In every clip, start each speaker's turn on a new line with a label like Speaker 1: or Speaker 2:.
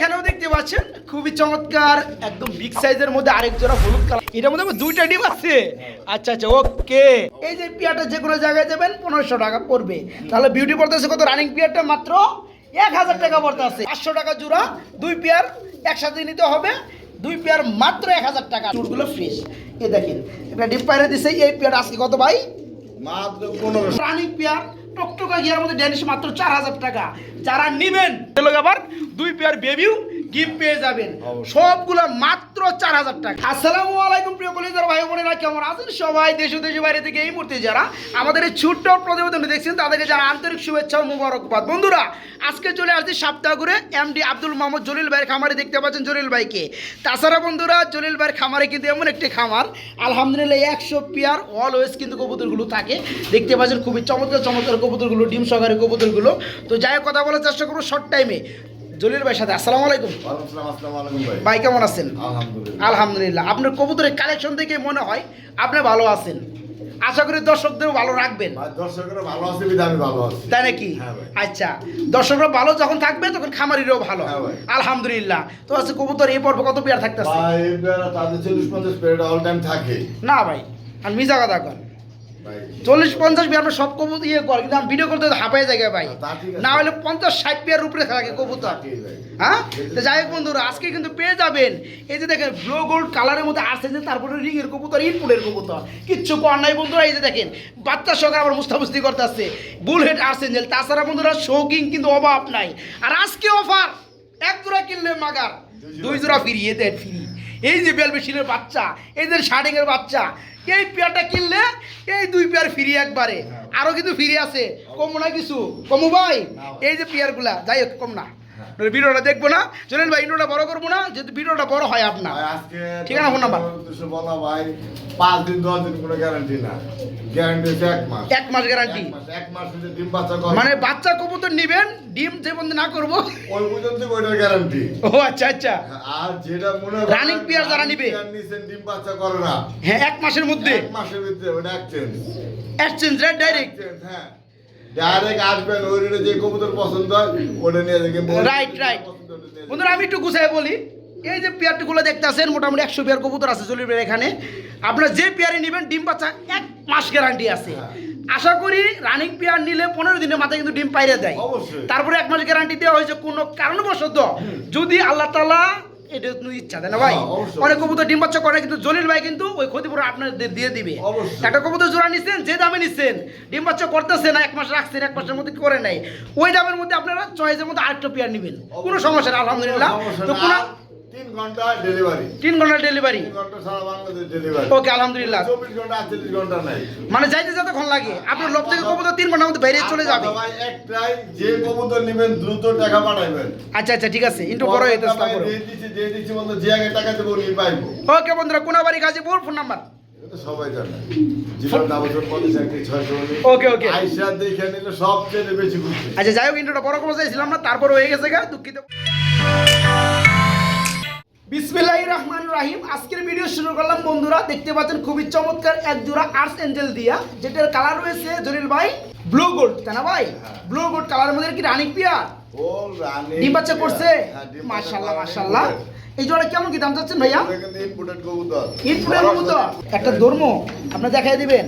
Speaker 1: এখানেও দেখতে পাচ্ছেন খুবই চমৎকার একদম বিগ সাইজের মধ্যে আরেক জোড়া হলুদ কালার এটার মধ্যে দুইটা ডিম আছে। আচ্ছা আচ্ছা ওকে। এই যে পিয়াটা যে কোনো জায়গায় যাবেন পনেরোশো টাকা পড়বে। তাহলে বিউটি পড়তেছে কত? রানিং পিয়ারটা মাত্র এক হাজার টাকা পড়তে আছে পাঁচশো টাকা জোড়া দুই পেয়ার একসাথে নিতে হবে। দুই পেয়ার মাত্র এক হাজার টাকা। চুটগুলো ফ্রেশ এ দেখেন একটা ডিম পাইরে দিছে। এই পেয়ার আজকে কত ভাই?
Speaker 2: মাত্র পনেরোশো।
Speaker 1: রানিং পেয়ার টকটকা গিয়ার মধ্যে ড্যানিশ মাত্র চার হাজার টাকা। যারা নিবেন আবার দুই পেয়ার বেবিও গিফট পেয়ে যাবেন। সবগুলো মাত্র চার হাজার টাকা। আসসালামু আলাইকুম প্রিয় কলেজের ভাই বোনেরা কেমন আছেন সবাই? দেশ ও দেশের বাইরে থেকে এই মুহূর্তে যারা আমাদের এই ছোট্ট প্রতিবেদন দেখছেন তাদেরকে যারা আন্তরিক শুভেচ্ছা ও মুবারকবাদ। বন্ধুরা আজকে চলে আসছি সপ্তাহ ঘুরে এমডি আব্দুল মোহাম্মদ জলিল ভাইয়ের খামারে দেখতে পাচ্ছেন জলিল ভাইকে। তাছাড়া বন্ধুরা জলিল ভাইয়ের খামারে কিন্তু এমন একটি খামার। আলহামদুলিল্লাহ একশো পেয়ার অলওয়েজ কিন্তু কবুতরগুলো থাকে। দেখতে পাচ্ছেন খুবই চমৎকার চমৎকার কবুতরগুলো ডিম সহকারে কবুতরগুলো। তো যাই কথা বলার চেষ্টা করব শর্ট টাইমে জলিল ভাইয়ের সাথে। আসসালামু আলাইকুম।
Speaker 2: ভাই।
Speaker 1: ভাই কেমন আছেন?
Speaker 2: আলহামদুলিল্লাহ।
Speaker 1: আপনার কবুতরের কালেকশন দেখে মনে হয় আপনি ভালো আছেন। আশা করি দর্শকদেরও ভালো রাখবেন।
Speaker 2: ভাই দর্শকেরা ভালো আছে আমি ভালো আছি।
Speaker 1: তাই নাকি?
Speaker 2: হ্যাঁ
Speaker 1: আচ্ছা দর্শকরা ভালো যখন থাকবে তখন খামারিরও ভালো।
Speaker 2: হ্যাঁ
Speaker 1: আলহামদুলিল্লাহ। তো আছে কবুতর এই পর্ব কত পেয়ার থাকতেছে?
Speaker 2: ভাই তাদের অল টাইম থাকে।
Speaker 1: না ভাই আর মিজা কথা কর
Speaker 2: ভাই
Speaker 1: চল্লিশ পঞ্চাশ আমরা সব কবুতর ইয়ে কর কিন্তু আমি ভিডিও করতে হাঁপাই জায়গা ভাই। না হলে পঞ্চাশ ষাট পেয়ার উপরে থাকে কবুতর। হ্যাঁ? তো যাই হোক বন্ধুরা আজকে কিন্তু পেয়ে যাবেন। এই যে দেখেন ব্লু গোল্ড কালারের মধ্যে আসছে যে তারপরে রিংয়ের কবুতর ইনপুটের কবুতর। কিচ্ছু কর নাই বন্ধুরা এই যে দেখেন বাচ্চার সঙ্গে আবার মুস্তাবস্তি করতে আসছে বুলহেড আর্সেঞ্জেল তাছাড়া বন্ধুরা শৌকিং কিন্তু অভাব নাই। আর আজকে অফার এক জোড়া কিনলে মাগার। দুই জোড়া। ফ্রি এ দেন ফ্রি এই যে বেলবেশিনের বাচ্চা এই যে শার্টিংয়ের বাচ্চা এই পেয়ারটা কিনলে এই দুই পেয়ার ফিরি একবারে। আরও কিন্তু ফ্রি আছে। কম না কিছু? কমু ভাই। এই যে পেয়ারগুলা যাই হোক কম না। ভিডিওটা দেখব না। চলেন ভাই ভিডিওটা বড় করব না যেহেতু ভিডিওটা বড় হয় আপনার।
Speaker 2: আজকে
Speaker 1: ঠিকানা ফোন নাম্বার।
Speaker 2: বলা ভাই পাঁচ দিন দশ দিন কোনো গ্যারান্টি না। গ্যারান্টি এক মাস।
Speaker 1: এক মাস গ্যারান্টি
Speaker 2: এক মাস এক মাস যদি ডিম বাচ্চা
Speaker 1: মানে বাচ্চা কবুতর নিবেন ডিম যে বন্ধ না করব।
Speaker 2: ওই পর্যন্ত ওইটার গ্যারান্টি
Speaker 1: ও আচ্ছা আচ্ছা।
Speaker 2: আর যেটা মনে
Speaker 1: Running পেয়ার যারা নিবে।
Speaker 2: নিছেন ডিম বাচ্চা করে না।
Speaker 1: হ্যাঁ এক মাসের মধ্যে।
Speaker 2: এক মাসের ভিতরে ওটা এক্সচেঞ্জ
Speaker 1: এক্সচেঞ্জ রেট ডাইরেক্ট
Speaker 2: হ্যাঁ। ডাইরেক্ট আসবেন ওই রেটে যে কবুতর পছন্দ হয় ওটা নিয়ে যাবেন
Speaker 1: রাইট রাইট বন্ধুরা আমি একটু গুছাই বলি। এই যে পেয়ারটিগুলো দেখতেছেন মোটামুটি একশো পেয়ার কবুতর আছে পেয়ার এখানে। আপনারা যে পেয়ারে নেবেন ডিম বাচ্চা এক মাস গ্যারান্টি আছে।
Speaker 2: হ্যাঁ।
Speaker 1: আশা করি রানিং পেয়ার নিলে পনেরো দিনের মাথায় কিন্তু ডিম পাইরে দেয়। তারপরে এক মাস গ্যারান্টি দেওয়া হয়েছে কোনো কারণবশত যদি আল্লাহ তালা এটা কোনো ইচ্ছা না ভাই?
Speaker 2: হ্যাঁ।
Speaker 1: অনেক কবুতর ডিম বাচ্চা করে কিন্তু জলিল ভাই কিন্তু ওই ক্ষতিপূরণ আপনাদের দিয়ে দিবে। একটা কবুতর জোড়া নিচ্ছেন যে দামে নিচ্ছেন ডিম বাচ্চা করতেছে না এক মাস রাখছেন এক মাসের মধ্যে করে নাই। ওই দামের মধ্যে আপনারা চয়েসের মধ্যে আরেকটা পেয়ার নেবেন। কোনো সমস্যা না আলহামদুলিল্লাহ। তো কোনো
Speaker 2: তিন ঘণ্টা ডেলিভারি
Speaker 1: তিন ঘণ্টার ডেলিভারি
Speaker 2: ঘণ্টা সারা বাংলাদেশ ডেলিভারি
Speaker 1: ওকে আলহামদুলিল্লাহ।
Speaker 2: চব্বিশ ঘণ্টা আটচল্লিশ ঘণ্টা নাই।
Speaker 1: মানে যাইতে যতক্ষণ লাগে আপনার লোক থেকে কবুতর তিন ঘণ্টার মধ্যে বেরিয়ে চলে যাবে।
Speaker 2: ভাই একটাই যে কবুতর নেবেন দ্রুত টাকা পাঠাইবেন।
Speaker 1: আচ্ছা আচ্ছা ঠিক আছে। একটু বড় হইতে
Speaker 2: ভাই দিয়ে দিচ্ছি দিয়ে দিচ্ছি বলতো যে আগে টাকা দেবো নিয়ে পাইবো।
Speaker 1: ওকে বন্ধুরা কোনাবাড়ি গাজীপুর ফোন নাম্বার
Speaker 2: সবাই জানে। জীবন ছয়শো
Speaker 1: ওকে, ওকে।
Speaker 2: আইসা দেখে নিলে সবচেয়ে বেশি খুশি।
Speaker 1: আচ্ছা যাই হোক ইন্টুটা বড় করে চাইছিলাম না তারপর হয়ে গেছে গা দুঃখিত। বিসমিল্লাহ রহমান রাহিম। আজকের ভিডিও শুরু করলাম বন্ধুরা দেখতে পাচ্ছেন খুবই চমৎকার এক জোড়া আর্টস এঞ্জেল দিয়া যেটার কালার রয়েছে জলিল ভাই ব্লু গোল্ড তাই না ভাই? ব্লু গোল্ড কালারের মধ্যে কি রানিক পিয়ার? ডিম বাচ্চা করছে
Speaker 2: হ্যাঁ,
Speaker 1: মাশাল্লাহ মাশাল্লাহ। এই জোড়া কেমন কি দাম চাচ্ছেন ভাইয়া?
Speaker 2: কবুতর।
Speaker 1: একটা ধর্ম আপনার দেখাই দিবেন।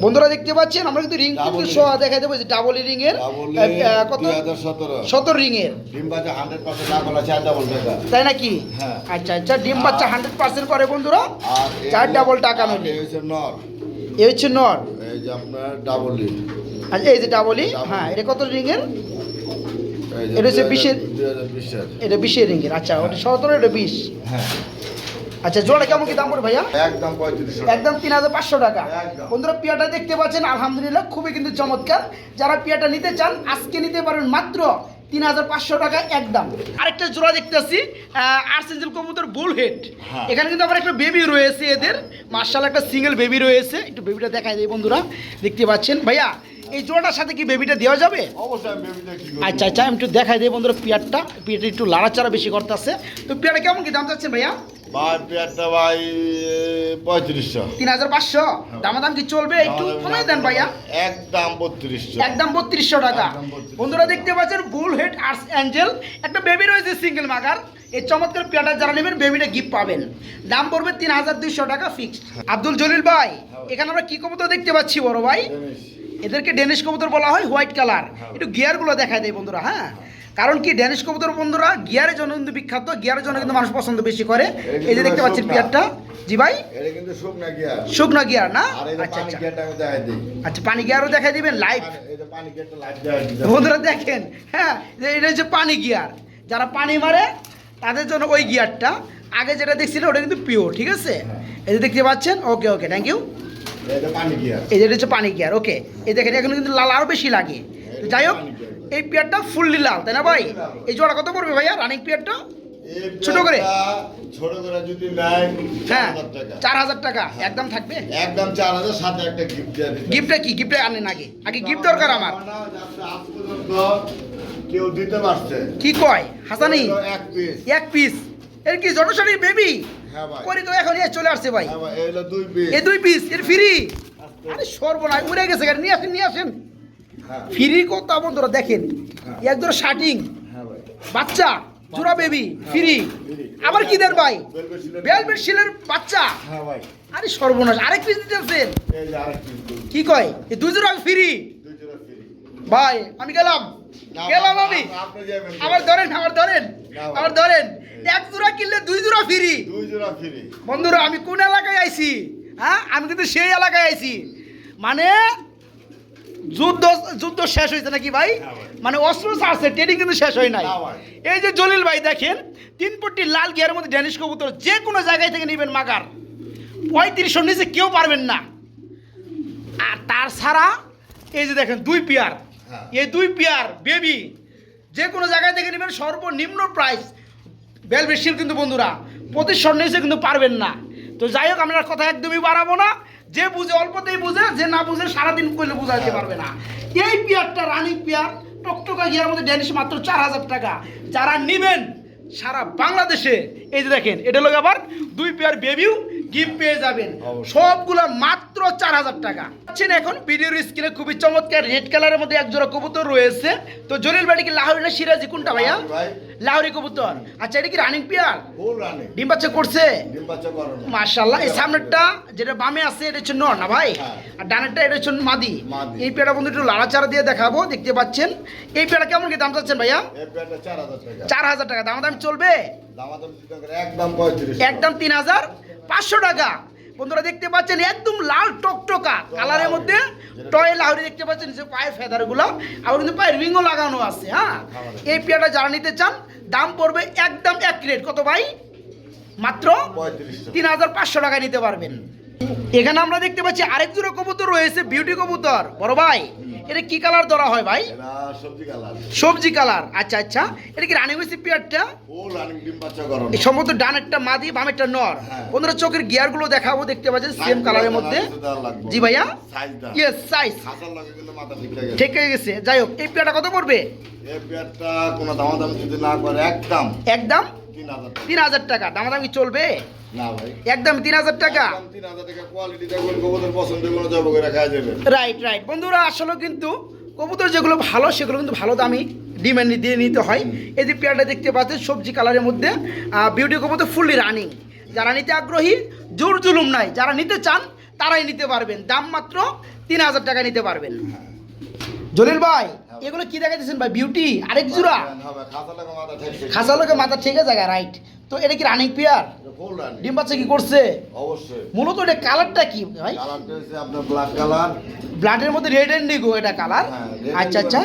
Speaker 1: বন্ধুরা দেখতে পাচ্ছেন আমরা কিন্তু রিং কিন্তু। সহ দেখাই দেবো যে ডাবল রিং এর কত
Speaker 2: 2017
Speaker 1: সতেরো রিং এর
Speaker 2: ডিম বাচ্চা 100% না করলে চার ডাবল টাকা।
Speaker 1: তাই নাকি
Speaker 2: হ্যাঁ।
Speaker 1: আচ্ছা আচ্ছা ডিম বাচ্চা হান্ড্রেড পার্সেন্ট করে বন্ধুরা
Speaker 2: আর
Speaker 1: চার ডাবল টাকা
Speaker 2: আর
Speaker 1: নইলে
Speaker 2: এই হচ্ছে নর।
Speaker 1: নর
Speaker 2: এই যে আপনার ডাবল ই।
Speaker 1: আচ্ছা এই যে ডাবলই হ্যাঁ। এটা কত রিং এর এটা হচ্ছে
Speaker 2: 2000
Speaker 1: বিশের-
Speaker 2: 2020 এর।
Speaker 1: এটা বিশের রিং এর আচ্ছা ওটা সতেরো এটা বিশ
Speaker 2: হ্যাঁ।
Speaker 1: আচ্ছা জোড়া কেমন কি দাম পড়ে ভাইয়া?
Speaker 2: একদম 3500
Speaker 1: একদম তিন হাজার পাঁচশো টাকা। বন্ধুরা পিয়াটা দেখতে পাচ্ছেন আলহামদুলিল্লাহ খুবই কিন্তু চমৎকার। যারা পিয়াটা নিতে চান আজকে নিতে পারেন মাত্র তিন হাজার পাঁচশো টাকা একদম। আরেকটা জোড়া দেখতেছি আর্সেঞ্জেল কবুতর বুল হেড। এখানে কিন্তু আবার একটা বেবি রয়েছে এদের। মার্শাল একটা সিঙ্গেল বেবি রয়েছে। একটু বেবিটা দেখাই দেয় বন্ধুরা দেখতে পাচ্ছেন। ভাইয়া এই জোড়াটার সাথে কি বেবিটা দেওয়া যাবে? আচ্ছা আচ্ছা আমি একটু দেখাই দিই বন্ধুরা পিয়ারটা। পিয়ারটা একটু লাড়াচাড়া বেশি করতে আছে তো পিয়ারটা কেমন কি দাম চাচ্ছেন ভাইয়া?
Speaker 2: ভাই পেয়ারটা ভাই পঁয়ত্রিশশো।
Speaker 1: তিন হাজার পাঁচশো? দামাদাম কি চলবে? একটু কমে দেন ভাইয়া।
Speaker 2: একদম বত্রিশশো।
Speaker 1: একদম বত্রিশশো টাকা। বন্ধুরা দেখতে পাচ্ছেন বুল হেড আর্টস অ্যাঞ্জেল একটা বেবি রয়েছে সিঙ্গেল মাগার এই চমৎকার পেয়ারটা যারা নেবেন বেবিটা গিফট পাবেন। দাম পড়বে তিন হাজার দুইশো টাকা ফিক্সড আব্দুল জলিল ভাই এখানে আমরা কি কবুতর দেখতে পাচ্ছি বড় ভাই? এদেরকে ডেনিশ কবুতর বলা হয় হোয়াইট কালার একটু গিয়ারগুলো দেখায় দেয় বন্ধুরা হ্যাঁ? কারণ কি ড্যানিশ কবুতর বন্ধুরা গিয়ারের জন্য কিন্তু বিখ্যাত গিয়ারের জন্য কিন্তু মানুষ পছন্দ বেশি করে। এই যে দেখতে পাচ্ছেন পিয়ারটা জি ভাই?
Speaker 2: শুকনা গিয়ার
Speaker 1: না? আচ্ছা
Speaker 2: পানি
Speaker 1: আচ্ছা।
Speaker 2: গিয়ারটা দেখাই দিই।
Speaker 1: আচ্ছা পানি গিয়ারও দেখাই দিবেন লাইভ
Speaker 2: পানি- পানি গিয়ারটা
Speaker 1: বন্ধুরা দেখেন হ্যাঁ এটা হচ্ছে পানি গিয়ার যারা পানি মারে তাদের জন্য ওই গিয়ারটা আগে যেটা দেখছিলেন ওটা কিন্তু পিওর ঠিক আছে? এই যে দেখতে পাচ্ছেন ওকে ওকে থ্যাংক ইউ
Speaker 2: পানি
Speaker 1: এই যে এটা হচ্ছে পানি গিয়ার ওকে এই দেখেন এখন কিন্তু লাল আরও বেশি লাগে। তো যাই হোক এই পেয়ারটা ফুললি লাল তাই না ভাই? এই জোড়া কত পড়বে ভাইয়া রানিং পেয়ারটা? ছোট করে?
Speaker 2: ছোট করে যদি নেয়
Speaker 1: হ্যাঁ
Speaker 2: চার হাজার টাকা।
Speaker 1: চার হাজার টাকা একদম থাকবে?
Speaker 2: একদম চার হাজার সাথে একটা গিফট
Speaker 1: গিফটটা কি? গিফটটা আনেন আগে। আগে গিফট দরকার আমার।
Speaker 2: কেউ দিতে পারছে।
Speaker 1: কি কয়? হাসানি?
Speaker 2: এক পিস
Speaker 1: এক পিস এর কি জনসারি বেবি
Speaker 2: হ্যাঁ
Speaker 1: করি তো এখন এ চলে আসছে ভাই।
Speaker 2: হ্যাঁ এই দুই পিস
Speaker 1: এর ফ্রি আরে সর্বনাশ উড়ে গেছে গাড়ি নিয়ে আসেন নিয়ে আসেন।
Speaker 2: হ্যাঁ।
Speaker 1: ফ্রি কত বন্ধুরা দেখেন।
Speaker 2: হ্যাঁ।
Speaker 1: একদম শার্টিং
Speaker 2: হ্যাঁ
Speaker 1: বাচ্চা জোড়া বেবি ফ্রি আবার কি দেন ভাই?
Speaker 2: বেলবেট শিলের-
Speaker 1: বাচ্চা।
Speaker 2: হ্যাঁ
Speaker 1: আরে সর্বনাশ আরেক পিস দিতেছেন কি কয়? এই দুই জোড়া ফ্রি ভাই আমি গেলাম। গেলাম আমি। আবার ধরেন আবার ধরেন। আবার ধরেন। এক জোড়া কিনলে দুই জোড়া ফ্রি।
Speaker 2: দুই জোড়া ফ্রি।
Speaker 1: বন্ধুরা আমি কোন এলাকায় আইছি? হ্যাঁ? আমি কিন্তু সেই এলাকায় আইছি। মানে যুদ্ধ যুদ্ধ শেষ হয়েছে নাকি ভাই?
Speaker 2: হ্যাঁ
Speaker 1: মানে অস্ত্র আছে ট্রেনিং কিন্তু শেষ হয় নাই। এই যে জলিল ভাই দেখেন তিন পট্টি লাল গিয়ারের মধ্যে ড্যানিশ কবুতর যে কোনো জায়গায় থেকে নেবেন মাগার। পঁয়ত্রিশশোর নিচে কেউ পারবেন না। আর তার ছাড়া এই যে দেখেন দুই পেয়ার।
Speaker 2: হ্যাঁ।
Speaker 1: এই দুই পেয়ার বেবি যে কোনো জায়গায় থেকে নেবেন সর্বনিম্ন প্রাইস বেল বেশির কিন্তু বন্ধুরা প্রতি নিচে কিন্তু পারবেন না। তো যাই হোক, আমরা কথা একদমই বাড়াবো না। যে বুঝে, অল্পতেই বুঝে, যে না বুঝে সারাদিন করলে বোঝাতে পারবে না। এই পেয়ারটা রানিং পেয়ার, টকটকা গিয়ার মধ্যে ড্যানিশ মাত্র চার হাজার টাকা। যারা নেবেন, সারা বাংলাদেশে, এই যে দেখেন, এটা হলো আবার দুই পেয়ার বেবিও গিফট পেয়ে যাবেন। সবগুলো মাত্র চার হাজার টাকা। পাচ্ছেন এখন ভিডিওর স্ক্রিনে খুবই চমৎকার রেড কালারের মধ্যে এক জোড়া কবুতর রয়েছে। তো জলিল বাড়ি কি লাহোরি না সিরাজি? কোনটা ভাইয়া?
Speaker 2: ভাই।
Speaker 1: লাহোরি কবুতর। আচ্ছা এটা কি রানিং পেয়ার ডিম বাচ্চা করছে? মাশাল্লাহ এই সামনেরটা যেটা বামে আছে এটা হচ্ছে নর না ভাই?
Speaker 2: হ্যাঁ।
Speaker 1: আর ডানেরটা এটা হচ্ছে মাদি। এই পেয়ারা বন্ধু একটু লাড়াচাড়া দিয়ে দেখাবো দেখতে পাচ্ছেন। এই পেয়ারা কেমন কি দাম চাচ্ছেন ভাইয়া?
Speaker 2: চার হাজার টাকা।
Speaker 1: চার দাম দাম চলবে?
Speaker 2: একদম
Speaker 1: তিন হাজার? পাঁচশো টাকা। বন্ধুরা দেখতে পাচ্ছেন একদম লাল টকটকা। কালারের মধ্যে টয় লাউরি দেখতে পাচ্ছেন যে পায়ের ফেদারগুলো। আবার কিন্তু পায়ের রিংও লাগানো আছে হ্যাঁ? এই পেয়ারটা যারা নিতে চান দাম পড়বে একদম এক রেট। কত ভাই? মাত্র তিন হাজার পাঁচশো টাকায় নিতে পারবেন। এখানে আমরা দেখতে পাচ্ছি আরেক জোড়া কবুতর রয়েছে বিউটি কবুতর। বড় ভাই এটা কি কালার ধরা হয় ভাই?
Speaker 2: সবজি কালার।
Speaker 1: আচ্ছা আচ্ছা। এটা কি রানিং হয়েছে পেয়ারটা? সম্ভবত ডানেরটা মাদি বামেরটা নর।
Speaker 2: হ্যাঁ।
Speaker 1: বন্ধুরা চোখের গিয়ারগুলো দেখাবো দেখতে পাচ্ছেন সেম কালারের মধ্যে। জি ভাইয়া? ইয়েস সাইজ
Speaker 2: ঠিক
Speaker 1: হয়ে গেছে। যাই হোক এই পেয়ারটা কত পড়বে?
Speaker 2: এই পেয়ারটা কোনো দামাদাম যদি না করে একদম।
Speaker 1: একদম?
Speaker 2: তিন হাজার টাকা।
Speaker 1: হাজার টাকা। চলবে?
Speaker 2: না ভাই।
Speaker 1: একদম তিন হাজার টাকা?
Speaker 2: তিন হাজার টাকা। কোয়ালিটি দেখবেন কবুতর পছন্দ কোনো জব করে খাওয়া যাবে
Speaker 1: রাইট রাইট বন্ধুরা আসলে কিন্তু কবুতর যেগুলো ভালো সেগুলো কিন্তু ভালো দামি ডিমান্ড দিয়ে নিতে হয়। এই যে পেয়ারটা দেখতে পাচ্ছেন সবজি কালারের মধ্যে বিউটি কবুতর ফুললি রানিং যারা নিতে আগ্রহী জোর জুলুম নাই। যারা নিতে চান তারাই নিতে পারবেন। দাম মাত্র তিন হাজার টাকা নিতে পারবেন। জলিল ভাই এগুলো কি দেখাইতেছেন ভাই? বিউটি আরেক জোড়া?
Speaker 2: খাসা লাগা মাথা ঠিক
Speaker 1: লোকে মাথা ঠিক আছে রাইট তো এটা কি রানিং পেয়ার ডিম বাচ্চা কি করছে?
Speaker 2: অবশ্যই।
Speaker 1: মূলত এটা কালারটা কি ভাই?
Speaker 2: কালারটা হচ্ছে আপনার ব্ল্যাক কালার
Speaker 1: ব্লাডের মধ্যে রেড এন্ডিগো এটা কালার
Speaker 2: হ্যাঁ
Speaker 1: আচ্ছা আচ্ছা।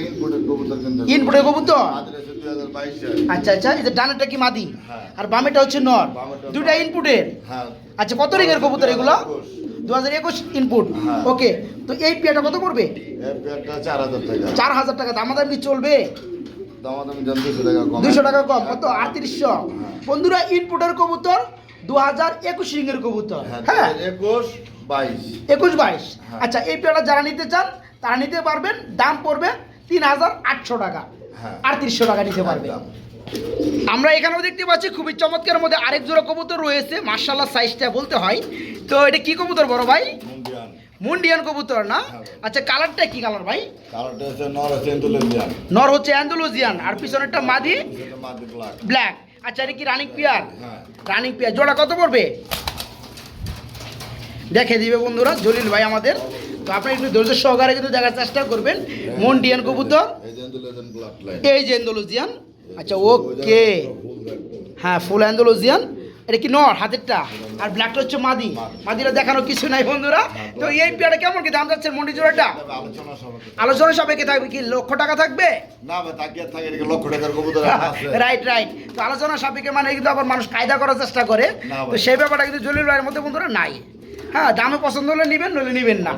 Speaker 2: ইনপুটের কবুতর কিন্তু।
Speaker 1: ইনপুটের কবুতর? আচ্ছা আচ্ছা। এই যে ডানেরটা কি মাদি?
Speaker 2: হ্যাঁ।
Speaker 1: আর বামেটা হচ্ছে নর? দুটা। ইনপুটের
Speaker 2: হ্যাঁ।
Speaker 1: আচ্ছা কত রিংয়ের কবুতর এগুলো?
Speaker 2: 2021
Speaker 1: দু হাজার একুশ ইনপুট
Speaker 2: হ্যাঁ।
Speaker 1: ওকে তো এই কত
Speaker 2: চার হাজার টাকা।
Speaker 1: চার হাজার টাকা দামাদাম কি চলবে
Speaker 2: দুশো টাকা কম।
Speaker 1: কত? আটত্রিশশো। বন্ধুরা ইনপুটের কবুতর দু হাজার একুশ কবুতর।
Speaker 2: হ্যাঁ
Speaker 1: হ্যাঁ?
Speaker 2: একুশ বাইশ।
Speaker 1: একুশ বাইশ।
Speaker 2: হ্যাঁ।
Speaker 1: আচ্ছা এই যারা নিতে চান তারা নিতে পারবেন দাম পড়বে তিন হাজার আটশো টাকা।
Speaker 2: হ্যাঁ।
Speaker 1: আটত্রিশশো টাকা নিতে পারবেন। আমরা এখানেও দেখতে পাচ্ছি খুবই চমৎকার মধ্যে আরেক জোড়া কবুতর রয়েছে মার্শাল্লাহ সাইজটা বলতে হয়। তো এটা কি কবুতর বড় ভাই?
Speaker 2: মুন্ডিয়ান।
Speaker 1: কবুতর না?
Speaker 2: হ্যাঁ।
Speaker 1: আচ্ছা কালারটা কি কালার ভাই?
Speaker 2: কালারটা হচ্ছে নর আছে ইন্দোলেশিয়ান
Speaker 1: নর হচ্ছে অ্যান্ডোলজিয়ান আর পিছনেরটা মাদি?
Speaker 2: সেটা ব্ল্যাক
Speaker 1: আচ্ছা এটা কি রানিং পিয়ার
Speaker 2: হ্যাঁ।
Speaker 1: রানিং পেঁয়াজ জোড়া কত পড়বে? দেখে দিবে বন্ধুরা জলিল ভাই আমাদের। তো আপনি একটু ধৈর্য সহকারে কিন্তু দেখার চেষ্টা করবেন। মন্ডিয়ান কবুতর।
Speaker 2: এই যে ইন্দোলেশিয়ান
Speaker 1: আচ্ছা ওকে। হ্যাঁ ফুল অ্যান্ডোলজিয়ান। এটা কি নর হাতেরটা? আর ব্ল্যাকটা হচ্ছে মাদি। মাদিরা দেখানো কিছু নাই বন্ধুরা। তো এই পেয়ারা কেমন কি? দাম যাচ্ছে মন্ডি জোড়াটা?
Speaker 2: আলোচনা সবাই
Speaker 1: আলোচনা সাপেক্ষে থাকবে কি? লক্ষ টাকা থাকবে?
Speaker 2: না লক্ষ টাকার কবুতর
Speaker 1: রাইট রাইট তো আলোচনা সাপেক্ষে মানে কিন্তু আবার মানুষ কায়দা করার চেষ্টা করে। তো সেই ব্যাপারটা কিন্তু জলিল ভাইয়ের মধ্যে বন্ধুরা নাই। হ্যাঁ দামে পছন্দ হলে নেবেন নইলে নেবেন না।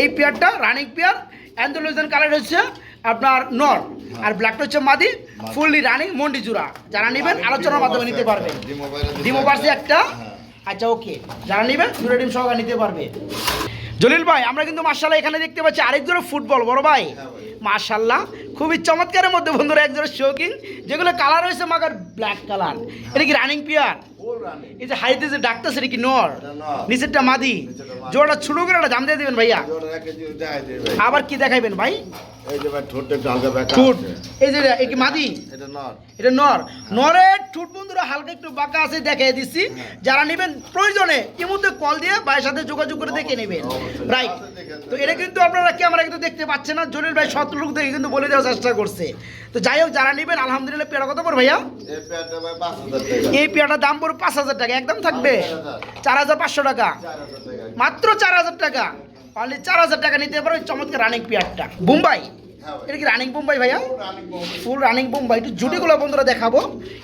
Speaker 1: এই পেয়ারটা রানিং পেয়ার অ্যান্ডোলোজন কালার হচ্ছে আপনার নর আর ব্ল্যাকটা হচ্ছে মাদি ফুললি রানিং মন্ডি জুড়া। যারা নেবেন আলোচনার মাধ্যমে নিতে পারবেন ডিমো পার্সে একটা।
Speaker 2: হ্যাঁ।
Speaker 1: আচ্ছা ওকে। যারা নেবেন দুটো ডিম সহকারে নিতে পারবে। জলিল ভাই আমরা কিন্তু মার্শাল্লাহ এখানে দেখতে পাচ্ছি আরেক ফুটবল বড় ভাই।
Speaker 2: হ্যাঁ ভাই।
Speaker 1: খুবই চমৎকারের মধ্যে বন্ধুরা এক জোড়া শৌকিং যেগুলো কালার হয়েছে মাগার ব্ল্যাক কালার এটা কি রানিং পিয়ার এই যে হাইতে যে ডাক্তার সেটা কি নর? নিচেরটা মাদি।
Speaker 2: মাদি।
Speaker 1: ছোট করে একটা দাম দিয়ে দেবেন ভাইয়া। আবার কি দেখাইবেন ভাই?
Speaker 2: এই যে
Speaker 1: কি মাদি?
Speaker 2: এটা নর।
Speaker 1: এটা নরের ঠুট বন্ধুরা হালকা একটু বাঁকা আছে দেখাই দিচ্ছি। যারা নেবেন প্রয়োজনে মধ্যে কল দিয়ে ভাইয়ের সাথে যোগাযোগ করে দেখে নেবেন। রাইট তো এটা কিন্তু আপনারা ক্যামেরা কিন্তু দেখতে পাচ্ছেন না। জলিল ভাই শতলোক দেখে কিন্তু বলে দেওয়ার চেষ্টা করছে। তো যাই হোক যারা নেবেন আলহামদুলিল্লাহ পেয়ারা কত পড়বে ভাইয়া?
Speaker 2: এই
Speaker 1: পেয়ারটার দাম পড়বে পাঁচ হাজার টাকা। একদম থাকবে? চার হাজার পাঁচশো টাকা। মাত্র চার হাজার টাকা। অনলি চার হাজার টাকা নিতে পারো চমৎকার রানিং পেয়ারটা। মুম্বাই
Speaker 2: হ্যাঁ
Speaker 1: এটা কি রানিং মুম্বাই ভাইয়া? Full running Bombay. একটু জুটিগুলো বন্ধুরা দেখাবো।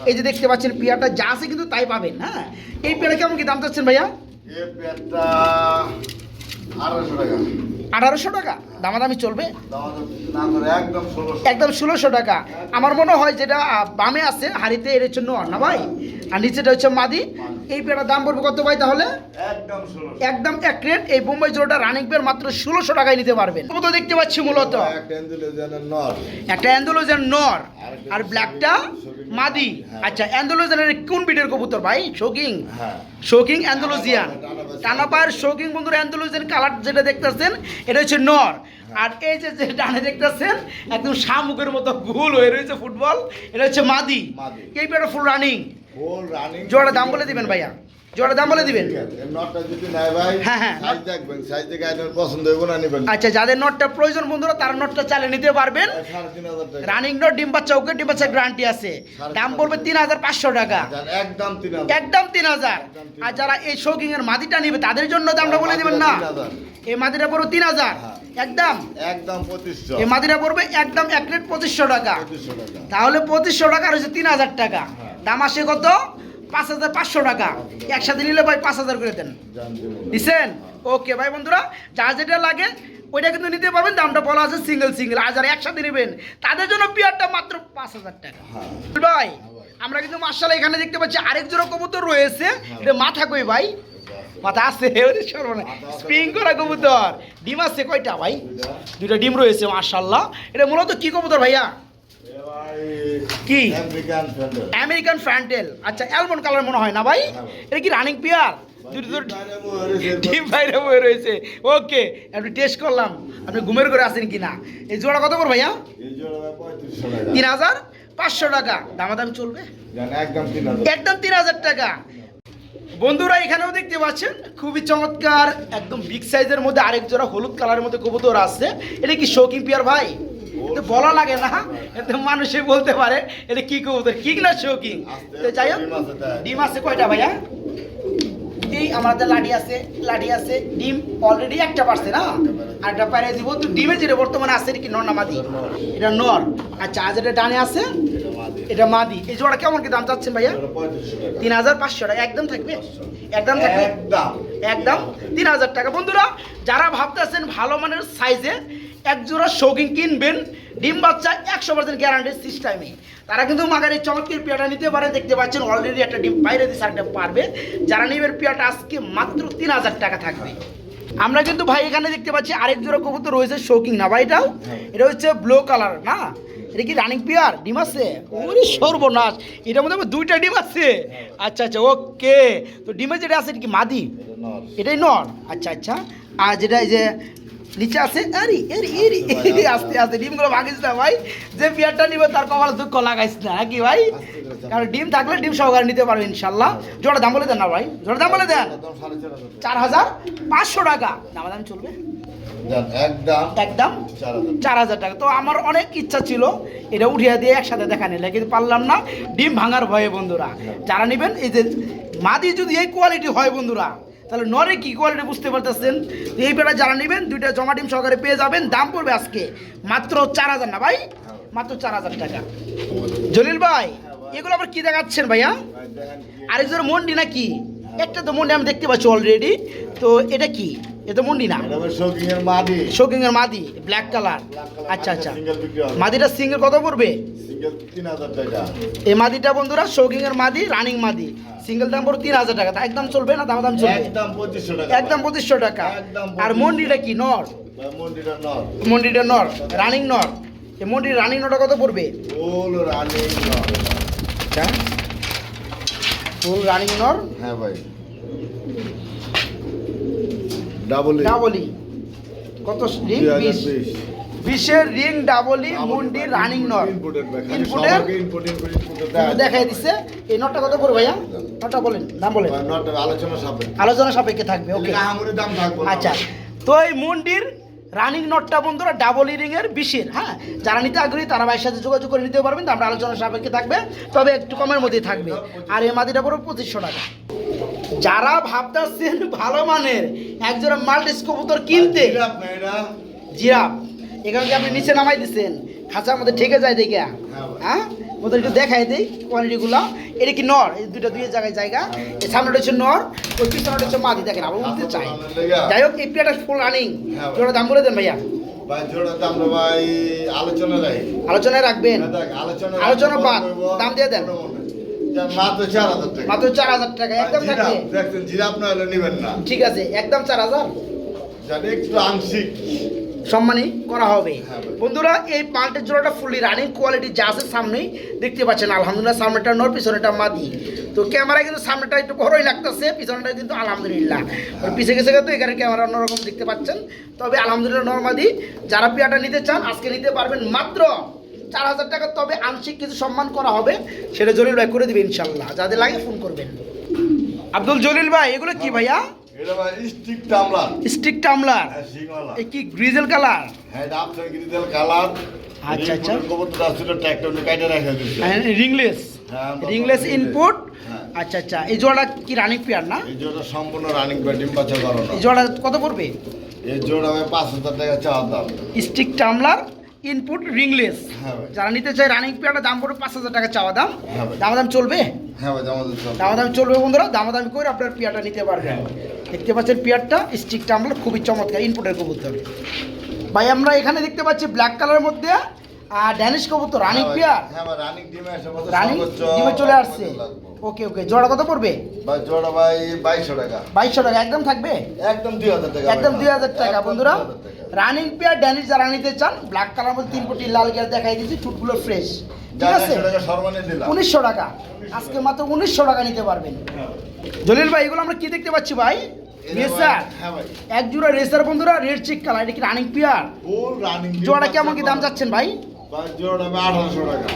Speaker 1: এই যে দেখতে পাচ্ছেন পেয়ারটা যা আছে কিন্তু তাই পাবেন হ্যাঁ? এই পেয়ারা কেমন কি দাম চাচ্ছেন ভাইয়া?
Speaker 2: এই আড়াইশো টাকা।
Speaker 1: আঠারোশো টাকা। দামাদামি চলবে?
Speaker 2: দাম একদম ষোলোশো।
Speaker 1: একদম ষোলোশো টাকা। আমার মনে হয় যেটা বামে আছে হাড়িতে এর জন্য না ভাই। আর নিচেটা হচ্ছে মাদি। এই পেয়ারার দাম পড়বে কত ভাই তাহলে?
Speaker 2: একদম
Speaker 1: এক রেট। এই বোম্বাই জোড়াটা রানিং পেয়ার মাত্র ষোলোশো টাকায় নিতে পারবেন। তো দেখতে পাচ্ছি মূলত?
Speaker 2: একটা
Speaker 1: একটা অ্যান্ডোলোজেন নর। আর ব্ল্যাকটা মাদি। আচ্ছা অ্যান্ডোলোজেনের কোন বিটের কবুতর ভাই? শোকিং
Speaker 2: হ্যাঁ।
Speaker 1: শোকিং অ্যান্ডোলোজিয়ান টানাপার শোকিং বন্ধুরা অ্যান্ডোলোজিয়ান কালার যেটা দেখতেছেন এটা হচ্ছে নর। আর এই যে যে ডানে দেখতেছেন একদম শামুকের মতো গোল হয়ে রয়েছে ফুটবল। এটা হচ্ছে
Speaker 2: মাদি।
Speaker 1: এই পেয়ারটা ফুল রানিং
Speaker 2: ফুল রানিং
Speaker 1: জোড়া দাম বলে দিবেন ভাইয়া। জোড়া দাম বলে দিবেন?
Speaker 2: নটটা যদি নাই ভাই
Speaker 1: হ্যাঁ, হ্যাঁ।
Speaker 2: সাইজ দেখবেন সাইজ দেখে আপনার পছন্দ হইব না নিবেন।
Speaker 1: আচ্ছা যাদের নটটা প্রয়োজন বন্ধুরা তারা নটটা চালিয়ে নিতে পারবেন। রানিং নট ডিম বাচ্চা ওকে ডিম বাচ্চা গ্যারান্টি আছে। দাম পড়বে তিন হাজার পাঁচশো টাকা।
Speaker 2: একদম তিন হাজার।
Speaker 1: একদম তিন হাজার। আর যারা এই শৌকিং এর মাদিটা নিবে তাদের জন্য দামটা বলে দিবেন না। এই মাদিটা পড়বে তিন হাজার।
Speaker 2: হ্যাঁ।
Speaker 1: একদম?
Speaker 2: একদম পঁচিশশো।
Speaker 1: এই মাদিটা পড়বে একদম এক প্লেট পঁচিশশো টাকা। তাহলে পঁচিশশো টাকা হচ্ছে তিন হাজার টাকা।
Speaker 2: হ্যাঁ।
Speaker 1: দাম আসে কত? পাঁচ হাজার পাঁচশো টাকা। একসাথে নিলে ভাই পাঁচ হাজার করে দেন।
Speaker 2: জানতে
Speaker 1: দিছেন? ওকে ভাই বন্ধুরা যার যেটা লাগে ওইটা কিন্তু নিতে পারবেন। দামটা বলা আছে সিঙ্গেল সিঙ্গেল আর যারা একসাথে নেবেন তাদের জন্য পিয়ারটা মাত্র পাঁচ হাজার টাকা।
Speaker 2: হ্যাঁ।
Speaker 1: ভাই আমরা কিন্তু মার্শাল এখানে দেখতে পাচ্ছি আরেক জোড়া কবুতর রয়েছে। এটা মাথা কই ভাই? মাথা আছে ওরে সর্বনা স্প্রিং করা কবুতর। ডিম আছে কয়টা ভাই? দুইটা ডিম রয়েছে মার্শাল্লাহ এটা মূলত কি কবুতর ভাইয়া? কি?
Speaker 2: আমেরিকান
Speaker 1: ফ্যান্টেল আচ্ছা অ্যালমন্ড কালার মনে হয় না ভাই? এটা কি রানিং পেয়ার ডিম বাইরে বয়ে রয়েছে। ওকে আপনি টেস্ট করলাম। আপনি ঘুমের করে আসেন কি না? এই জোড়া কত করে ভাইয়া? তিন হাজার পাঁচশো টাকা। দামাদামি চলবে?
Speaker 2: একদম
Speaker 1: একদম তিন হাজার টাকা। বন্ধুরা এখানেও দেখতে পাচ্ছেন খুবই চমৎকার একদম বিগ সাইজের মধ্যে আরেক জোড়া হলুদ কালারের মধ্যে কবুতর আছে এটা কি শৌকিং পিয়ার ভাই? এটা বলা লাগে না এতে মানুষে বলতে পারে এটা কি কবুতর? কি না শৌকিং তো যাই হোক
Speaker 2: ডিম আছে
Speaker 1: কয়টা ভাইয়া? এই আমাদের লাঠি আছে লাঠি আছে ডিম অলরেডি একটা পারছে না? আর একটা পারে দিব তো ডিমে যেটা বর্তমানে আছে কি নর না এটা নর। আচ্ছা আজ এটা ডানে আছে?
Speaker 2: এটা মাদি।
Speaker 1: এই জোড়া কেমন কি দাম চাচ্ছেন ভাইয়া? তিন হাজার পাঁচশো টাকা। একদম থাকবে? একদম থাকবে?
Speaker 2: একদম।
Speaker 1: একদম? তিন হাজার টাকা। বন্ধুরা যারা ভাবতেছেন ভালো মানের সাইজে এক জোড়া শৌখিন কিনবেন ডিম বাচ্চা একশো পার্সেন্ট গ্যারান্টি সিস্টেমে তারা কিন্তু মাগার এই চমৎকার পেয়াটা নিতে পারে। দেখতে পাচ্ছেন অলরেডি একটা ডিম বাইরে দিয়ে সারটা পারবে। যারা নেবেন পেয়াটা আজকে মাত্র তিন হাজার টাকা থাকবে। আমরা কিন্তু ভাই এখানে দেখতে পাচ্ছি আরেক জোড়া কবুতর রয়েছে শৌকিং না ভাই এটাও?
Speaker 2: হ্যাঁ।
Speaker 1: এটা হচ্ছে ব্লু কালার না? এটা কি রানিং পিয়ার? ডিম আছে? ওরে সর্বনাশ। এটার মধ্যে আবার দুইটা ডিম আছে? আচ্ছা আচ্ছা ওকে। তো ডিমের যেটা আছে এটা কি মাদি? এটাই নর। আচ্ছা আচ্ছা। আর যেটা এই যে নিচে আছে আরে এরি এরি আস্তে আস্তে। ডিমগুলো ভাগিস না ভাই। যে বিয়ারটা নিবে তার কপালে দুঃখ লাগাইস না। কি ভাই? কারণ ডিম থাকলে ডিম সহকারে নিতে পারবে ইনশাল্লাহ জোড়া দাম বলে দেন না ভাই। জোড়া দাম বলে দেন।
Speaker 2: চার হাজার
Speaker 1: পাঁচশো টাকা। দাম দাম চলবে?
Speaker 2: একদম চার হাজার
Speaker 1: টাকা। তো আমার অনেক ইচ্ছা ছিল এটা উঠিয়ে দিয়ে একসাথে দেখা নিলে কিন্তু পারলাম না। ডিম ভাঙার ভয়ে বন্ধুরা যারা নেবেন এই যে মাদি যদি এই কোয়ালিটি হয় বন্ধুরা তাহলে নরে কি কোয়ালিটি বুঝতে পারতেছেন? এই পেটা যারা নেবেন দুইটা জমা ডিম সহকারে পেয়ে যাবেন দাম পড়বে আজকে মাত্র চার হাজার না ভাই? মাত্র চার হাজার টাকা। জলিল ভাই এগুলো আবার কি দেখাচ্ছেন ভাইয়া?
Speaker 2: ভাই, দেখেন। কি-
Speaker 1: আরেকজন মন্ডি নাকি? একটা তো মন্ডি আমি দেখতে পাচ্ছি অলরেডি তো এটা কি? এটা মন্ডি না। শোকিং এর মাদি। ব্ল্যাক কালার আচ্ছা আচ্ছা। মাদিটা সিঙ্গেল কত পড়বে। এই মাদিটা বন্ধুরা শোকিং এর মাদি রানিং মাদি। সিঙ্গেল দাম পড়বে তিন হাজার টাকা। তা একদম চলবে না? দাম দাম চলবে?
Speaker 2: একদম পঁচিশশো টাকা।
Speaker 1: একদম পঁচিশশো টাকা। আর মন্ডিটা কি? নর। মন্ডিটা নর। রানিং নর। এই মন্ডির রানিং নটা কত পড়বে?
Speaker 2: রানিং নর।
Speaker 1: ফুল রানিং নর?
Speaker 2: হ্যাঁ ভাই। ডাবল
Speaker 1: ডাবলি কত রিং? বিশ। বিশের রিং ডাবলি মুন্ডি রানিং নর। ইনপুটের দেখাই দিচ্ছে এই নটটা কত পড়বে ভাইয়া? নটটা বলেন দাম বলেন।
Speaker 2: আলোচনা সাপেক্ষে।
Speaker 1: আলোচনা সাপেক্ষে থাকবে ওকে
Speaker 2: দাম থাকব
Speaker 1: আচ্ছা তো এই মুন্ডির রানিং নটটা বন্ধুরা ডাবল ইরিং এর বিশের হ্যাঁ? যারা নিতে আগ্রহী তারা ভাইয়ের সাথে যোগাযোগ করে নিতে পারবেন আমরা আলোচনা সাপেক্ষে থাকবে তবে একটু কমের মধ্যে থাকবে। আর এই মাদিটা পড়বে পঁচিশশো টাকা। যারা ভাবতেছেন ভালো মানের একজোড়া মাল্টিস কবুতর কিনতে?
Speaker 2: জিরাফ
Speaker 1: এখানে কি আপনি নিচে নামাই দিচ্ছেন খাঁচার মধ্যে ঠেকে যায় দেখে। হ্যাঁ? ওদের একটু দেখাই দিই কোয়ালিটিগুলো এটা কি নর? এই দুটো দুই জায়গায় জায়গা। এই সামনেটা হচ্ছে নর ওই পিছনেটা হচ্ছে মাদি। দেখেন আবার উঠতে চাই। যাই হোক এই পেয়ারটা ফুল রানিং
Speaker 2: হ্যাঁ
Speaker 1: জোড়া দাম বলে দেন ভাইয়া। আলোচনায় রাখবেন?
Speaker 2: আলোচনা
Speaker 1: আলোচনা বাদ, দাম দিয়ে দেন।
Speaker 2: মাত্র চার হাজার টাকা।
Speaker 1: মাত্র চার হাজার টাকা একদম থাকবে।
Speaker 2: জিরাপ না হলে নিবেন না।
Speaker 1: ঠিক আছে একদম চার হাজার।
Speaker 2: একটু আংশিক।
Speaker 1: সম্মানী করা হবে।
Speaker 2: হ্যাঁ
Speaker 1: বন্ধুরা এই পাল্টের জোড়াটা ফুললি রানিং কোয়ালিটি যা আছে সামনেই দেখতে পাচ্ছেন। আলহামদুলিল্লাহ সামনেটা নর পিছনেটা মাদি। তো ক্যামেরা কিন্তু সামনেটা একটু বড়ই লাগতেছে পিছনেটা কিন্তু আলহামদুলিল্লাহ। ওই পিছে গেছে তো এখানে ক্যামেরা অন্যরকম দেখতে পাচ্ছেন। তবে আলহামদুলিল্লাহ নর্মাদি যারা পেয়াটা নিতে চান আজকে নিতে পারবেন মাত্র চার হাজার টাকা। তবে আংশিক কিছু সম্মান করা হবে সেটা জলিল ভাই করে দিবে ইনশাল্লাহ। যাদের লাগে ফোন করবেন। আব্দুল জলিল ভাই এগুলো কি ভাইয়া?
Speaker 2: এটা স্টিক টামলার
Speaker 1: স্টিক টামলার
Speaker 2: হ্যাঁ
Speaker 1: এ কি গ্রিজেল কালার
Speaker 2: হ্যাঁ গ্রিজেল কালার
Speaker 1: আচ্ছা, আচ্ছা।
Speaker 2: কবুতর আসছিল ট্র্যাক্টর কাটে রেখে দিচ্ছে
Speaker 1: রিংলেস
Speaker 2: হ্যাঁ,
Speaker 1: রিংলেস ইনপুট
Speaker 2: হ্যাঁ।
Speaker 1: আচ্ছা আচ্ছা। এই জোড়া কি রানিং পেয়ার না?
Speaker 2: এই জোড়া সম্পূর্ণ রানিং ডিম বাচ্চা
Speaker 1: এই জোড়া কত পড়বে?
Speaker 2: এই জোড়া পাঁচ হাজার টাকা চাওয়ার দাম।
Speaker 1: স্টিক টামলার ইনপুট রিংলেস
Speaker 2: হ্যাঁ
Speaker 1: যারা নিতে চায় রানিং পেয়ারটা দাম পড়বে পাঁচ হাজার টাকা চাওয়া দাম।
Speaker 2: দামা
Speaker 1: দাম দাম চলবে?
Speaker 2: হ্যাঁ দাম
Speaker 1: দামাদামি চলবে। বন্ধুরা দামাদামি করে আপনার পেয়ারটা নিতে পারবেন। দেখতে পাচ্ছেন পেয়ারটা স্টিকটা আমরা খুবই চমৎকার ইনপুটের কবুতর ভাই আমরা এখানে দেখতে পাচ্ছি ব্ল্যাক কালারের মধ্যে আর ড্যানিশ কবুতর রানিং
Speaker 2: হ্যাঁ ভাই,
Speaker 1: পেয়ার।
Speaker 2: হ্যাঁ ডিমে
Speaker 1: চলে আসছে। ওকে ওকে জোড়া কত পড়বে?
Speaker 2: জোড়া ভাই বাইশশো টাকা।
Speaker 1: বাইশশো টাকা একদম থাকবে?
Speaker 2: একদম দুই হাজার টাকা
Speaker 1: একদম দুই হাজার টাকা বন্ধুরা। রানিং পেয়ার ড্যানিশ যারা নিতে চান ব্ল্যাক কালার মধ্যে তিন কোটি লাল গিয়ার দেখাই দিচ্ছি চুটগুলো ফ্রেশ ঠিক আছে? উনিশশো টাকা। আজকে মাত্র উনিশশো টাকা নিতে পারবেন। জলিল ভাই এগুলো আমরা কি দেখতে পাচ্ছি ভাই? রেসার
Speaker 2: হ্যাঁ
Speaker 1: এক জোড়া রেসার বন্ধুরা রেড চেক কালার এটা কি রানিং পেয়ার জোড়া কেমন কি দাম যাচ্ছেন ভাই?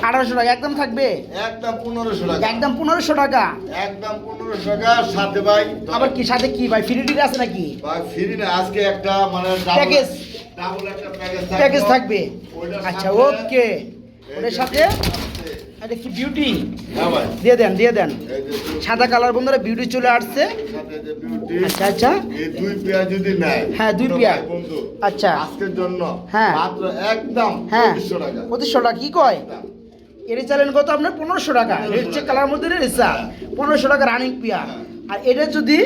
Speaker 2: আঠারোশো টাকা।
Speaker 1: একদম থাকবে?
Speaker 2: একদম পনেরোশো টাকা।
Speaker 1: একদম পনেরোশো টাকা?
Speaker 2: একদম পনেরোশো টাকা সাথে ভাই
Speaker 1: আবার কি সাথে কি ভাই ফ্রি আছে নাকি?
Speaker 2: ভাই ফ্রি না আজকে একটা মানে
Speaker 1: Package।
Speaker 2: ডাবল একটা প্যাকেজ
Speaker 1: প্যাকেজ থাকবে। আচ্ছা ওকে
Speaker 2: এই
Speaker 1: সাথে এটা কি বিউটি
Speaker 2: হ্যাঁ
Speaker 1: দিয়ে দেন দিয়ে দেন। সাদা কালার বন্ধুরা বিউটি চলে আসছে। আচ্ছা আচ্ছা।
Speaker 2: দুই পেয়ার যদি নেয়
Speaker 1: হ্যাঁ, দুই
Speaker 2: বন্ধু
Speaker 1: আচ্ছা।
Speaker 2: আজকের জন্য
Speaker 1: হ্যাঁ।
Speaker 2: মাত্র একদম
Speaker 1: হ্যাঁ।
Speaker 2: পঁচিশশো টাকা।
Speaker 1: কি কয়? এর চালেন কত আপনার? পনেরোশো টাকা। রেড চেক কালার মধ্যে রেসা পনেরোশো টাকা রানিং পিয়া আর এটা যদি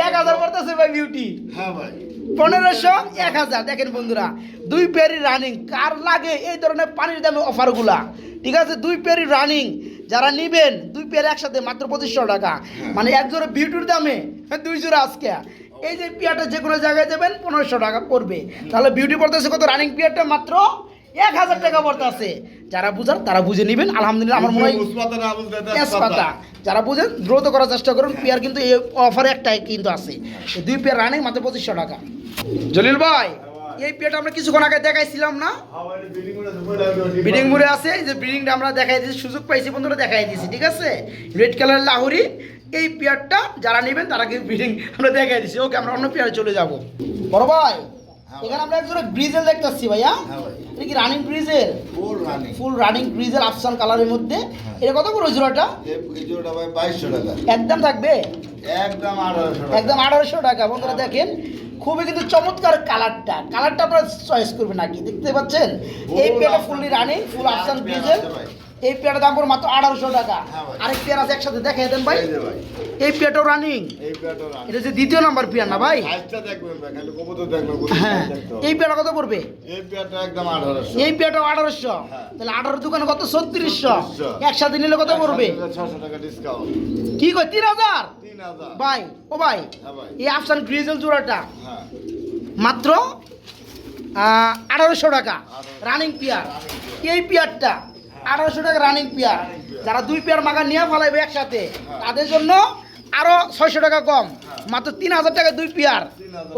Speaker 1: এক হাজার পড়তেছে ভাই বিউটি
Speaker 2: হ্যাঁ ভাই।
Speaker 1: পনেরোশো এক হাজার। দেখেন বন্ধুরা দুই পেয়ারি রানিং কার লাগে এই ধরনের পানির দামে অফারগুলা? ঠিক আছে দুই পেয়ারি রানিং যারা নিবেন দুই পেয়ারি একসাথে মাত্র পঁচিশশো টাকা। মানে এক জোড়া বিউটির দামে দুই জোড়া আজকে। এই যে পিয়ারটা যে কোনো জায়গায় দেবেন পনেরোশো টাকা পড়বে। তাহলে বিউটি পড়তেছে কত? রানিং পিয়ারটা মাত্র এক হাজার টাকা পড়তে আছে। যারা বুঝার তারা বুঝে নেবেন। আলহামদুলিল্লাহ আমার মনে হয় তেজপাতা। যারা বুঝেন দ্রুত করার চেষ্টা করুন। পেয়ার কিন্তু এই অফারে একটাই কিন্তু আছে। দুই পেয়ার রানিং মাত্র পঁচিশশো টাকা। জলিল ভাই এই পেয়ারটা আমরা কিছুক্ষণ আগে দেখাইছিলাম না? ব্রিডিং মুড়ে আছে। যে ব্রিডিংটা আমরা দেখাই দিয়েছি সুযোগ পাইছি বন্ধুরা দেখাই দিয়েছি ঠিক আছে? রেড কালার লাহুরি। এই পেয়ারটা যারা নেবেন তারা কিন্তু ব্রিডিং আমরা দেখাই দিয়েছি। ওকে আমরা অন্য পেয়ারে চলে যাব। বড় ভাই এখানে আমরা একজোড়া ব্রিজেল দেখতেছি ভাইয়া।
Speaker 2: হ্যাঁ
Speaker 1: এটা কি running grizzle
Speaker 2: full running
Speaker 1: full running grizzle আফসান কালারের মধ্যে। এটা কত করে জোড়াটা?
Speaker 2: এই জোড়াটা ভাই বাইশশো টাকা।
Speaker 1: একদম থাকবে?
Speaker 2: একদম আঠারোশো টাকা।
Speaker 1: একদম আঠারোশো টাকা। বন্ধুরা দেখেন খুবই কিন্তু চমৎকার কালারটা কালারটা আপনারা চয়েস করবেন নাকি দেখতে পাচ্ছেন? এই
Speaker 2: আফসান।
Speaker 1: ফুললি রানিং ফুল আফসান
Speaker 2: ভাই।
Speaker 1: এই পেয়ারটার দাম পড়ে মাত্র আঠারোশো টাকা।
Speaker 2: হ্যাঁ।
Speaker 1: আরেক পেয়ার আছে একসাথে দেখাই দেন ভাই।
Speaker 2: এই যে
Speaker 1: পেয়ারটাও রানিং এটা হচ্ছে দ্বিতীয় নাম্বার পেয়ার না ভাই? হ্যাঁ। এই পেয়ারটা কত পড়বে?
Speaker 2: এই একদম আঠারোশো। হ্যাঁ।
Speaker 1: তাহলে আঠারো দোকানে কত? ছত্রিশশো। একসাথে নিলে কত পড়বে?
Speaker 2: ছশো টাকা ডিসকাউন্ট
Speaker 1: কি কয় তিন হাজার? ভাই ও ভাই
Speaker 2: হ্যাঁ
Speaker 1: এই আফসান গ্রিজেল জোড়াটা মাত্র আঠারোশো টাকা। রানিং পেয়ার এই পেয়ারটা আঠারোশো টাকা রানিং পেয়ার যারা দুই পেয়ার মাগা নিয়ে ফেলাইবে একসাথে তাদের জন্য আরও ছয়শো টাকা কম। মাত্র তিন হাজার টাকা দুই পেয়ার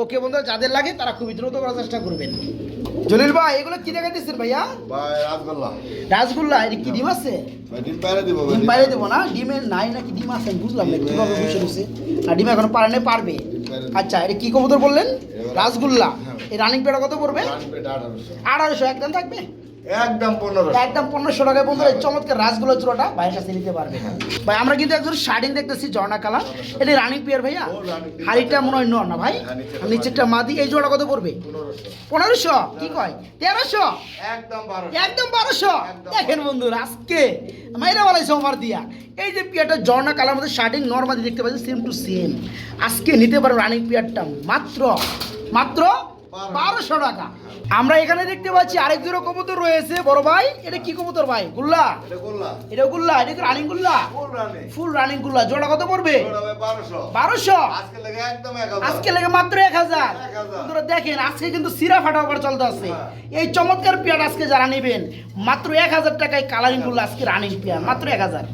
Speaker 1: ওকে বন্ধু যাদের লাগে তারা খুবই দ্রুত করার চেষ্টা করবেন। জলিল ভাই এগুলো কি দেখা দিচ্ছেন ভাইয়া?
Speaker 2: ভাই রাজগোল্লা।
Speaker 1: রাসগোল্লা এটা কি ডিম আছে?
Speaker 2: ডিম বাইরে দিব
Speaker 1: ডিম বাইরে দেবো না? ডিমের নাই নাকি ডিম আছে? বুঝলাম না কীভাবে বসে রয়েছে আর ডিম এখনও পারে পারবে। আচ্ছা এটা কি কবুতর বললেন? রাসগোল্লা এই রানিং পেয়ারটা কত পড়বে?
Speaker 2: আঠারোশো।
Speaker 1: আড়াইশো একদম থাকবে?
Speaker 2: একদম পনেরো
Speaker 1: একদম পনেরোশো টাকায় বন্ধুরা এই চমৎকার রাসগুলো চূড়াটা ভাইয়ের কাছে নিতে পারবে। ভাই আমরা কিন্তু একজন শার্টিং দেখতেছি ঝর্ণা কালার। এটা রানিং পিয়ার ভাইয়া? হাড়িটা মনে হয় নর না ভাই?
Speaker 2: হ্যাঁ, নিচেরটা
Speaker 1: মাদি। এই জোড়া কত
Speaker 2: পনেরোশো।
Speaker 1: পনেরোশো? কি কয়? তেরোশো?
Speaker 2: একদম
Speaker 1: একদম বারোশো? দেখেন বন্ধুরা আজকে। মাইরা বলাই সোমবার দিয়া। এই যে পিয়ারটা ঝর্ণা কালার মধ্যে শার্টিং নর্মালি দেখতে পাচ্ছি সেম টু সেম আজকে নিতে পারো রানিং পিয়ারটা মাত্র মাত্র বারোশো টাকা। আমরা এখানে দেখতে পাচ্ছি আরেক জোড়া কবুতর রয়েছে। বড় ভাই এটা কি কবুতর ভাই? গুল্লা?
Speaker 2: এটা
Speaker 1: গুল্লা। এটা রানিং গুল্লা?
Speaker 2: Full running
Speaker 1: গুল্লা। জোড়া কত পড়বে?
Speaker 2: বারোশো। আজকে লেগে একদম
Speaker 1: আজকে লেগে মাত্র এক হাজার। দেখেন আজকে কিন্তু সিরা ফাটা অফার চলতে আছে।
Speaker 2: হ্যাঁ।
Speaker 1: এই চমৎকার পেয়ার আজকে যারা নেবেন মাত্র এক হাজার টাকায় কালারিংগুলো আজকে রানিং পেয়ার মাত্র এক হাজার।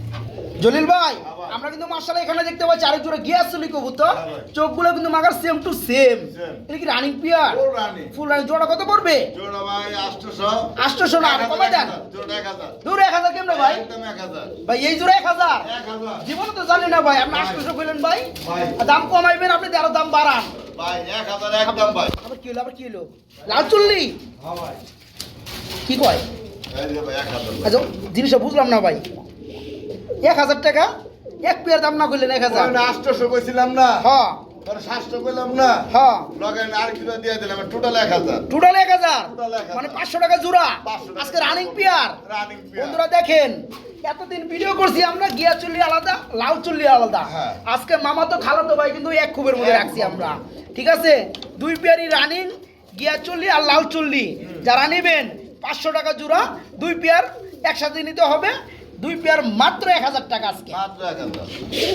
Speaker 1: জলিল ভাই আমরা কিন্তু মার্শাল এখানে দেখতে পাচ্ছি আরেক জোড়া গিয়ে চলি কবুতর। চোখগুলো কিন্তু মাগার সেম টু সেম। এটা কি রানিং পেয়ার
Speaker 2: ফুল রানিং
Speaker 1: জোড়া কত পড়বে?
Speaker 2: জোড়া ভাই আটশোশো।
Speaker 1: আটশোশো না আর কমে দেন।
Speaker 2: জোড়া এক হাজার।
Speaker 1: দূর এক হাজার ভাই?
Speaker 2: একদম এক হাজার।
Speaker 1: ভাই এই জোড়া এক হাজার।
Speaker 2: এক হাজার।
Speaker 1: জীবনে তো জানি না ভাই আপনি
Speaker 2: ভাই।
Speaker 1: আটশোশো কইলেন ভাই।
Speaker 2: ভাই।
Speaker 1: দাম কমাইবেন আপনি আরও দাম বাড়ান।
Speaker 2: ভাই এক হাজার একদম ভাই।
Speaker 1: আবার কি হলো আবার কি হলো? লাল চুল্লি?
Speaker 2: হ্যাঁ ভাই।
Speaker 1: কি কয়?
Speaker 2: এই যে ভাই এক হাজার। ভাই।
Speaker 1: আচ্ছা জিনিসটা বুঝলাম না ভাই। এক হাজার টাকা? এক পেয়ার দাম না করলেন এক হাজার
Speaker 2: না আটশোশো কইছিলাম না।
Speaker 1: হ্যাঁ
Speaker 2: পরে সাতশো কইলাম না। লগে আর কিছু দিয়ে দিলাম টোটাল এক হাজার।
Speaker 1: টোটাল এক হাজার?
Speaker 2: Total 1000
Speaker 1: মানে পাঁচশো টাকা জোড়া? আজকে রানিং পেয়ার
Speaker 2: রানিং
Speaker 1: বন্ধুরা দেখেন এতদিন ভিডিও করছি আমরা গিয়া চুল্লি আলাদা লাল চুল্লি আলাদা।
Speaker 2: হ্যাঁ।
Speaker 1: আজকে মামা তো খালাতো ভাই কিন্তু এক খুবের মধ্যে রাখছি আমরা। ঠিক আছে? দুই পেয়ারই রানিং গিয়া চুল্লি আর লাল চুল্লি। যারা নেবেন পাঁচশো টাকা জোড়া দুই পেয়ার একসাথে নিতে হবে। দুই পেয়ার মাত্র এক হাজার টাকা আজকে।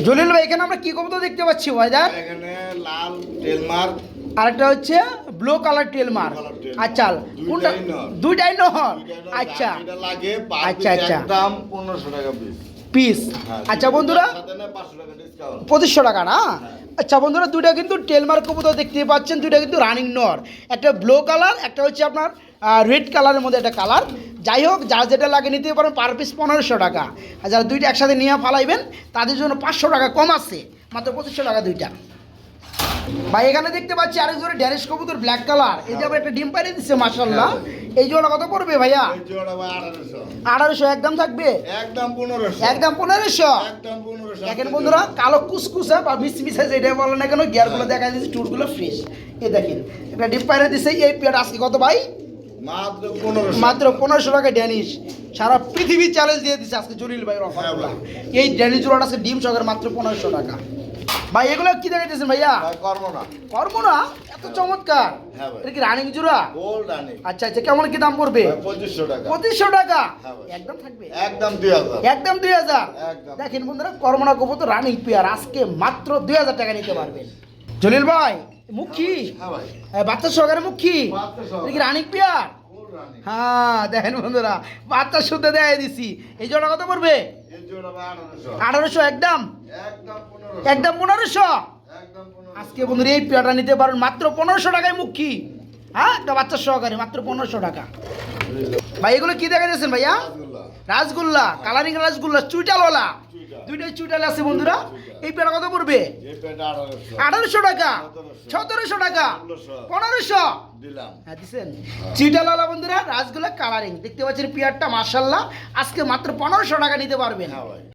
Speaker 1: জলিল ভাই এখানে আমরা কি কবুতর দেখতে পাচ্ছি ওয়াইদার?
Speaker 2: এখানে লাল টেলমার
Speaker 1: আরেকটা হচ্ছে ব্লু কালার টেলমার
Speaker 2: Colour
Speaker 1: আচ্ছা কোনটা। দুইটাই নহর আচ্ছা। আচ্ছা, আচ্ছা।
Speaker 2: দাম পনেরোশো টাকা পিস হ্যাঁ,
Speaker 1: আচ্ছা বন্ধুরা পঁচিশশো টাকা না? আচ্ছা বন্ধুরা দুইটা কিন্তু টেলমার কবুতর দেখতে পাচ্ছেন দুইটা কিন্তু রানিং নর। একটা ব্লু কালার একটা হচ্ছে আপনার রেড কালারের মধ্যে একটা কালার। যাই হোক যার যেটা লাগে নিতে পারেন পার পিস পনেরোশো টাকা। আর যারা দুইটা একসাথে নিয়ে ফালাইবেন তাদের জন্য পাঁচশো টাকা কম আছে মাত্র পঁচিশশো টাকা দুইটা। ভাই এখানে দেখতে পাচ্ছি আরেক জোড়া ড্যানিশ কবুতর ব্ল্যাক কালার এই যে আবার একটা ডিম পাইরে দিচ্ছে মাসাল্লাহ এই জোড়া কত পড়বে ভাইয়া?
Speaker 2: আঠারোশো।
Speaker 1: একদম থাকবে?
Speaker 2: একদম পনেরোশো।
Speaker 1: একদম পনেরোশো?
Speaker 2: একদম
Speaker 1: দেখেন বন্ধুরা কালো কুসকুসা বা মিস মিস আছে এটা বলে না কেন গিয়ারগুলো দেখা দিচ্ছে টুটগুলো ফ্রেশ এই দেখেন একটা ডিপ পাইরে দিচ্ছে এই পেয়ার আজকে কত ভাই?
Speaker 2: মাত্র পনেরোশো
Speaker 1: টাকা। ড্যানিশ সারা পৃথিবী চ্যালেঞ্জ দিয়ে দিচ্ছে আজকে জলিল ভাইয়ের
Speaker 2: হ্যাঁ ভাই।
Speaker 1: এই ড্যানিশ জোড়াটা আজকে ডিম সকের মাত্র পনেরোশো টাকা। ভাই এগুলো কি দেখাইতেছেন ভাইয়া?
Speaker 2: ভাই করব না
Speaker 1: কর্ম না এত চমৎকার।
Speaker 2: হ্যাঁ
Speaker 1: এটা কি রানিং জোড়া? আচ্ছা আচ্ছা কেমন কি দাম পড়বে?
Speaker 2: পঁচিশশো টাকা।
Speaker 1: পঁচিশশো টাকা?
Speaker 2: হ্যাঁ
Speaker 1: একদম থাকবে?
Speaker 2: একদম দুই হাজার।
Speaker 1: একদম দুই হাজার? দেখেন বন্ধুরা কর্মনা কবুতর রানিং পেয়ার আজকে মাত্র দুই হাজার টাকা নিতে পারবেন। জলিল ভাই মুখী? বাচ্চা সহকারে মুখী? Running pair? হ্যাঁ দেখেন বন্ধুরা বাচ্চা শুদ্ধ দেখাই দিছি। এই জোড়া কত পড়বে?
Speaker 2: আঠারোশো।
Speaker 1: একদম?
Speaker 2: একদম
Speaker 1: পনেরোশো। আজকে বন্ধুরা এই পেয়ারটা নিতে পারেন মাত্র পনেরোশো টাকায় মুখী। হ্যাঁ একটা বাচ্চা সহকারে মাত্র পনেরোশো টাকা। ভাই এগুলো কি দেখা যাচ্ছেন ভাইয়া?
Speaker 2: রাসগোল্লা
Speaker 1: কালারিং রাসগোল্লা চুইটালওয়ালা।
Speaker 2: চুইটাল।
Speaker 1: দুইটাই চুটাল আছে বন্ধুরা। এই পেয়ারটা কত পড়বে?
Speaker 2: আঠারোশো
Speaker 1: টাকা।
Speaker 2: সতেরোশো।
Speaker 1: টাকা। পনেরোশো। হ্যাঁ চিটালালা বন্ধুরা রাজগুলা কালারিং দেখতে পাচ্ছেন পিয়ারটা মার্শাল্লাহ আজকে মাত্র পনেরোশো টাকা নিতে পারবেন।
Speaker 2: হ্যাঁ